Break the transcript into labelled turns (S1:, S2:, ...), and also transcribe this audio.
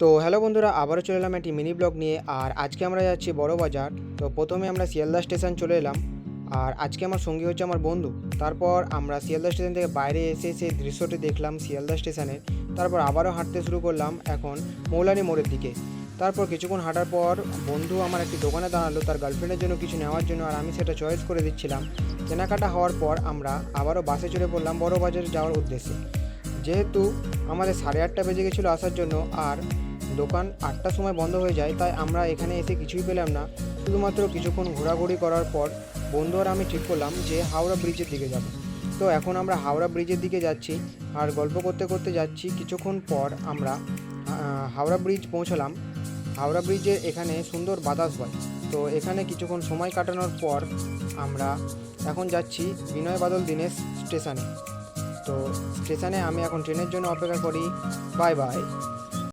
S1: তো হ্যালো বন্ধুরা, আবারও চলে এলাম একটি মিনি ব্লগ নিয়ে। আর আজকে আমরা যাচ্ছি বড় বাজার। তো প্রথমে আমরা শিয়ালদা স্টেশন চলে এলাম। আর আজকে আমার সঙ্গী হচ্ছে আমার বন্ধু। তারপর আমরা শিয়ালদা স্টেশন থেকে বাইরে এসে সেই দৃশ্যটি দেখলাম শিয়ালদা স্টেশনের। তারপর আবারও হাঁটতে শুরু করলাম এখন মৌলানি মোড়ের দিকে। তারপর কিছুক্ষণ হাঁটার পর বন্ধু আমার একটি দোকানে দাঁড়াল তার গার্লফ্রেন্ডের জন্য কিছু নেওয়ার জন্য। আর আমি সেটা চয়েস করে দিচ্ছিলাম। কেনাকাটা হওয়ার পর আমরা আবারও বাসে চড়ে পড়লাম বড় বাজারে যাওয়ার উদ্দেশ্যে। যেহেতু আমাদের সাড়ে আটটা বেজে গেছিল আসার জন্য আর দোকান আটটার সময় বন্ধ হয়ে যায়, তাই আমরা এখানে এসে কিছুই পেলাম না। শুধুমাত্র কিছুক্ষণ ঘোরাঘুরি করার পর বন্ধু আর আমি ঠিক করলাম যে হাওড়া ব্রিজের দিকে যাব। তো এখন আমরা হাওড়া ব্রিজের দিকে যাচ্ছি আর গল্প করতে করতে যাচ্ছি। কিছুক্ষণ পর আমরা হাওড়া ব্রিজ পৌঁছলাম। হাওড়া ব্রিজে এখানে সুন্দর বাতাস হয়। তো এখানে কিছুক্ষণ সময় কাটানোর পর আমরা এখন যাচ্ছি বিনয় বাদল দীনেশ স্টেশনে। তো স্টেশনে আমি এখন ট্রেনের জন্য অপেক্ষা করি। Bye bye.